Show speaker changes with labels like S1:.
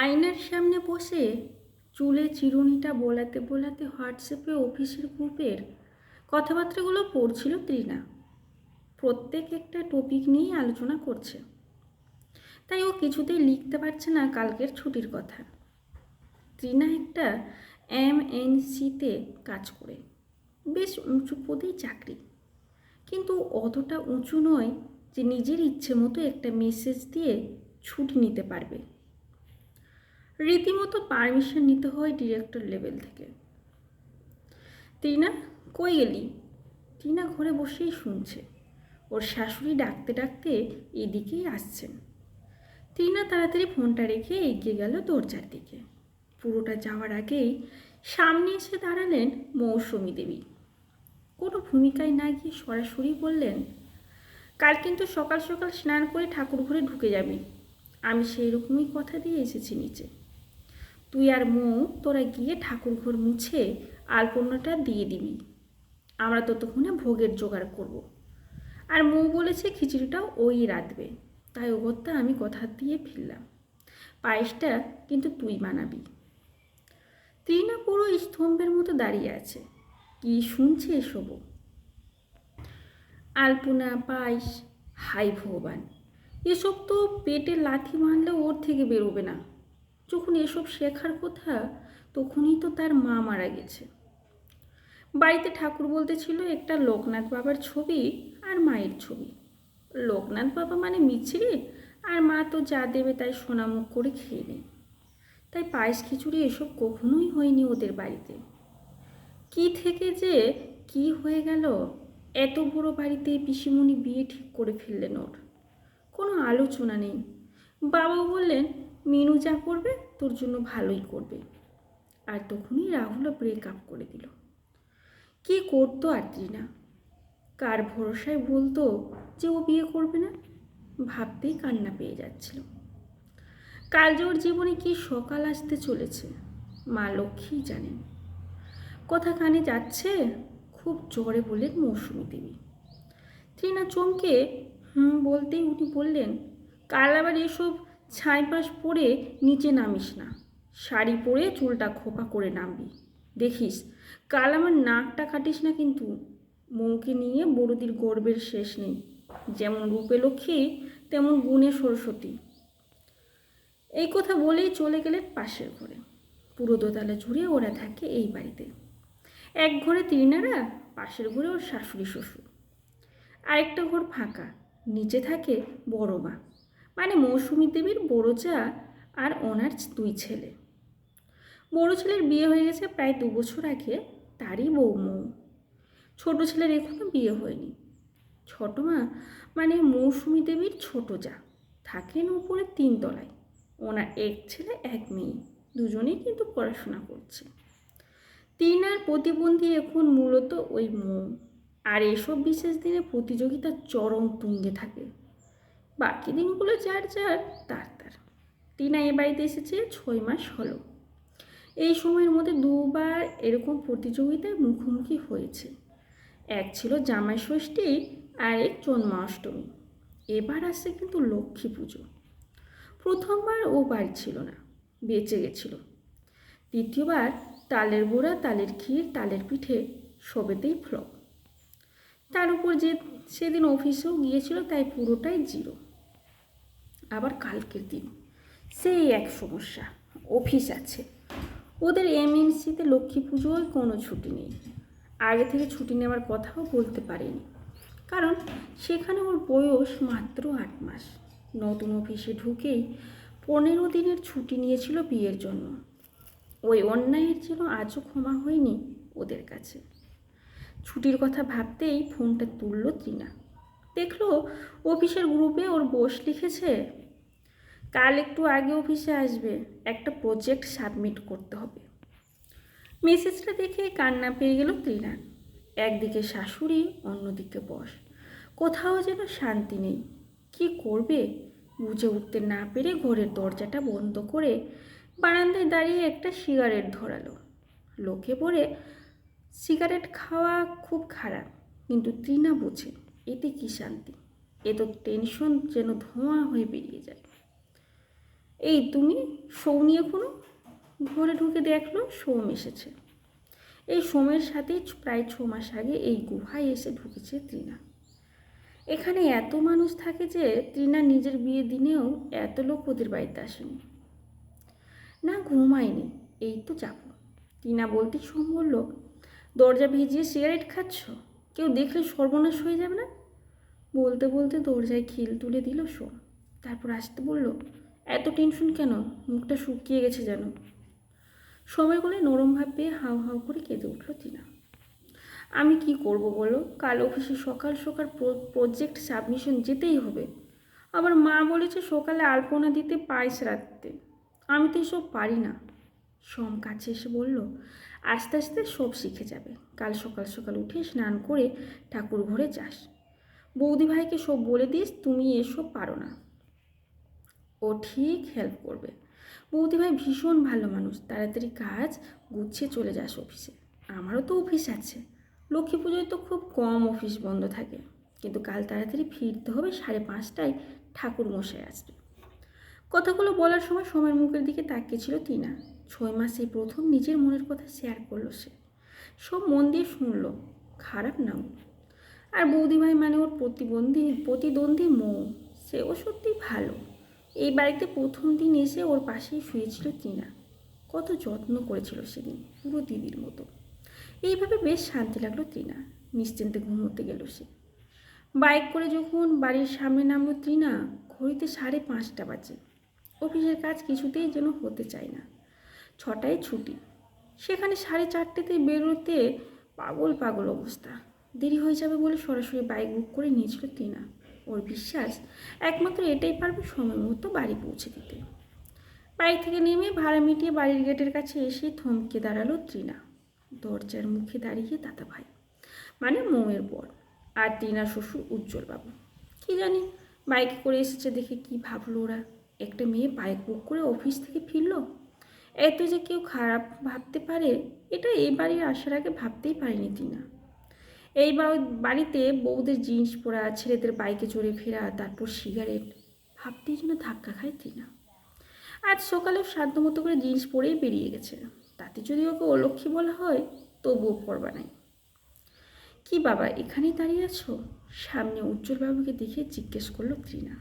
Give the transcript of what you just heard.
S1: আয়নার সামনে বসে চুলে চিরুনিটা বোলাতে বোলাতে হোয়াটসঅ্যাপে অফিসের গ্রুপের কথাবার্তাগুলো পড়ছিল ত্রিনা। প্রত্যেক একটা টপিক নিয়েই আলোচনা করছে। তাই ও কিছুতেই লিখতে পারছে না কালকের ছুটির কথা। ত্রিনা একটা এম কাজ করে। বেশ উঁচু পদেই চাকরি। কিন্তু অতটা উঁচু নয় যে নিজের ইচ্ছে মতো একটা মেসেজ দিয়ে ছুটি নিতে পারবে। রীতিমতো পারমিশন নিতে হয় ডিরেক্টর লেভেল থেকে। টিনা, কই গেলি? টিনা ঘরে বসেই শুনছে। ওর শাশুড়ি ডাকতে ডাকতে এদিকেই আসছেন। টিনা তাড়াতাড়ি ফোনটা রেখে এগিয়ে গেল দরজার দিকে। পুরোটা যাওয়ার আগেই সামনে এসে দাঁড়ালেন মৌসুমী দেবী। কোনো ভূমিকায় না গিয়ে সরাসরি বললেন, কাল কিন্তু সকাল সকাল স্নান করে ঠাকুর ঘরে ঢুকে যাবি। আমি সেই রকমই কথা দিয়ে এসেছি নিচে। তুই আর মৌ তোরা গিয়ে ঠাকুর ঘর মুছে আলপনাটা দিয়ে দিবি। আমরা ততক্ষণে ভোগের জোগাড় করব। আর মৌ বলেছে খিচুড়িটাও ওই রাঁধবে। তাই ওগত্যা আমি কথা দিয়ে ফিরলাম পায়েসটা কিন্তু তুই বানাবি। ত্রিনা পুরো স্তম্ভের মতো দাঁড়িয়ে আছে। কি শুনছে এসবও? আলপনা, পায়েস, হাই ভগবান, এসব তো পেটে লাথি মারলেও ওর থেকে বেরোবে না। যখন এসব শেখার কথা, তখনই তো তার মা মারা গেছে। বাড়িতে ঠাকুর বলতে ছিল একটা লোকনাথ বাবার ছবি আর মায়ের ছবি। লোকনাথ বাবা মানে মিছরি, আর মা তো যা দেবে তাই সোনামুখ করে খেয়ে নেয়। তাই পায়েস খিচুড়ি এসব কখনোই হয়নি ওদের বাড়িতে। কি থেকে যে কি হয়ে গেল, এত বড় বাড়িতে পিসিমণি বিয়ে ঠিক করে ফেললেন ওর। কোনো আলোচনা নেই। বাবাও বললেন, মিনু যা করবে, তোর জন্য ভালোই করবে। আর তখনই রাহুলও ব্রেকআপ করে দিল। কি করতো আর না কার ভরসায় বলতো যে ও বিয়ে করবে না? ভাবতেই কান্না পেয়ে যাচ্ছিল। কাল যে ওর জীবনে কি সকাল আসতে চলেছে, মা লক্ষ্মী জানেন। কথা কানে যাচ্ছে, খুব জোরে বললেন মৌসুমী দেবী। ত্রিনা চমকে, হুম, বলতেই উনি বললেন কাল আবার এসব ছাইপাশ পরে নিচে নামিস না। শাড়ি পরে চুলটা খোপা করে নামবি। দেখিস, কাল আমার নাকটা কাটিস না কিন্তু। মৌকে নিয়ে বড়দির গর্বের শেষ নেই। যেমন রূপে লক্ষ্মী, তেমন গুণে সরস্বতী। এই কথা বলেই চলে গেলেন পাশের ঘরে। পুরো দোতলা জুড়ে ওরা থাকে এই বাড়িতে। এক ঘরে তিনারা পাশের ঘরে ওর শাশুড়ি শ্বশুর। আরেকটা ঘর ফাঁকা, নিচে থাকে বড় মা। মানে মৌসুমী দেবীর বড় চা আর ওনার দুই ছেলে। বড় ছেলের বিয়ে হয়ে গেছে প্রায় দু বছর আগে, তারই বউ মৌ ছোট ছেলের এখনও বিয়ে হয়নি। ছোট মা মানে মৌসুমী দেবীর ছোট যা। থাকেন উপরে তিনতলায় ওনার এক ছেলে, এক মেয়ে। দুজনেই কিন্তু পড়াশোনা করছে। তিন আর প্রতিবন্ধী এখন মূলত ওই মৌ। আর এসব বিশেষ দিনে প্রতিযোগিতা চরম তুঙ্গে থাকে। বাকি দিনগুলো যার যার, তার তার। টিনা এ বাড়িতে এসেছে, ছয় মাস হলো। এই সময়ের মধ্যে দুবার এরকম প্রতিযোগিতায় মুখোমুখি হয়েছে। এক ছিল জামাই ষষ্ঠী, আর এক জন্মাষ্টমী এবার আসছে কিন্তু লক্ষ্মী পুজো। প্রথমবার ও বাড়ি ছিল না, বেঁচে গেছিল। দ্বিতীয়বার তালের গোড়া তালের ক্ষীর, তালের পিঠে সবেতেই ফ্লপ। তার উপর যে সেদিন অফিসেও গিয়েছিল, তাই পুরোটাই জিরো। আবার কালকের দিন। সেই এক সমস্যা, অফিস আছে। ওদের এমএনসিতে লক্ষ্মী পুজোয় কোনো ছুটি নেই। আগে থেকে ছুটি নেওয়ার কথাও বলতে পারেনি। কারণ সেখানে ওর বয়স মাত্র আট মাস। নতুন অফিসে ঢুকেই পনেরো দিনের ছুটি নিয়েছিল বিয়ের জন্য। ওই অন্যায়ের যেন আজও ক্ষমা হয়নি ওদের কাছে। ছুটির কথা ভাবতেই ফোনটা তুলল ত্রিনা। দেখল অফিসের গ্রুপে ওর বস লিখেছে কাল একটু আগে অফিসে আসবে, একটা প্রজেক্ট সাবমিট করতে হবে। মেসেজটা দেখে কান্না পেয়ে গেল ত্রিনার একদিকে শাশুড়ি, অন্যদিকে বস কোথাও যেন শান্তি নেই। কি করবে? বুঝে উঠতে না পেরে ঘরের দরজাটা বন্ধ করে বারান্দায় দাঁড়িয়ে একটা সিগারেট ধরালো। লোকে বলে সিগারেট খাওয়া খুব খারাপ। কিন্তু তৃণা বোঝে, এতে কি শান্তি? এ তো টেনশন যেন ধোঁয়া হয়ে বেরিয়ে যায়। এই তুমি সৌনি এখনও। ঘরে ঢুকে দেখল সোম এসেছে। এই সোমের সাথেই প্রায় ছ মাস আগে এই গুহায় এসে ঢুকেছে তৃণা এখানে এত মানুষ থাকে যে তৃণা নিজের বিয়ের দিনেও এত লোক ওদের বাড়িতে আসেনি। না ঘুমায়নি, এই তো যাব টিনা বলতে সোম বলল, দরজা ভিজিয়ে সিগারেট খাচ্ছ? কেউ দেখলে সর্বনাশ হয়ে যাবে না? বলতে বলতে দরজায় খিল তুলে দিল সোম। তারপর আসতে বলল এত টেনশন কেন? মুখটা শুকিয়ে গেছে যেন। সময় করে নরম ভাব পেয়ে হাউ হাউ করে কেঁদে উঠল টিনা। আমি কি করব বলো? কাল অফিসে সকাল সকাল প্রজেক্ট সাবমিশন যেতেই হবে। আবার মা বলেছে সকালে আলপনা দিতে পায়েস রাখতে আমি তো এসব পারি না। সোম কাছে এসে বলল, আস্তে আস্তে সব শিখে যাবে। কাল সকাল সকাল উঠে স্নান করে ঠাকুর ঘরে যাস। বৌদি ভাইকে সব বলে দিস, তুমি এসব পারো না। ও ঠিক হেল্প করবে। বৌদি ভাই ভীষণ ভালো মানুষ। তাড়াতাড়ি কাজ গুছিয়ে চলে যাস অফিসে আমারও তো অফিস আছে। লক্ষ্মী পুজোয় তো খুব কম অফিস বন্ধ থাকে। কিন্তু কাল তাড়াতাড়ি ফিরতে হবে সাড়ে পাঁচটায় ঠাকুর মশাই আসবে। কথাগুলো বলার সময় সময়ের মুখের দিকে তাকিয়েছিল তিনা ছয় মাসে প্রথম নিজের মনের কথা শেয়ার করল সে। সব মন দিয়ে শুনলো। খারাপ নাও আর বৌদি ভাই মানে ওর প্রতিবন্ধী, প্রতিদ্বন্দ্বী মৌ। সেও সত্যি ভালো। এই বাড়িতে প্রথম দিন এসে ওর পাশেই শুয়েছিল টিনা। কত যত্ন করেছিল সেদিন, পুরো দিদির মতো। এইভাবে বেশ শান্তি লাগল ত্রিনা নিশ্চিন্তে ঘুমোতে গেল সে। বাইক করে যখন বাড়ির সামনে নামলো ত্রিনা ঘড়িতে সাড়ে পাঁচটা বাজে। অফিসের কাজ কিছুতেই যেন হতে চায় না। ছটায় ছুটি। সেখানে সাড়ে চারটেতে বেরোতে পাগল পাগল অবস্থা। দেরি হয়ে যাবে বলে সরাসরি বাইক বুক করে নিয়েছিল টিনা। ওর বিশ্বাস, একমাত্র এটাই পারবে সময় মতো বাড়ি পৌঁছে দিতে। বাইক থেকে নেমে ভাড়া মিটিয়ে বাড়ির গেটের কাছে এসে থমকে দাঁড়াল ত্রিনা। দরজার মুখে দাঁড়িয়ে দাদা ভাই মানে মৌয়ের বর আর টিনার শ্বশুর উজ্জ্বল বাবু কি জানি, বাইকে করে এসেছে দেখে কি ভাবলো ওরা। একটা মেয়ে বাইক বুক করে অফিস থেকে ফিরলো। এত যে কেউ খারাপ ভাবতে পারে, এটা বাড়ির আসার আগে ভাবতেই পারেনি টিনা এই বাড়িতে বউদের জিন্স পরা, ছেলেদের বাইকে চড়ে ফেরা, তারপর সিগারেট। ভাবতেই যেন ধাক্কা খায় তিনা আজ সকালে সাধ্য মতো করে জিন্স পরেই বেরিয়ে গেছে। তাতে যদি ওকে অলক্ষী বলা হয়, তবুও পরবা নাই। কি বাবা, এখানেই দাঁড়িয়ে আছো? সামনে উজ্জ্বল বাবুকে দেখে জিজ্ঞেস করল ত্রিনা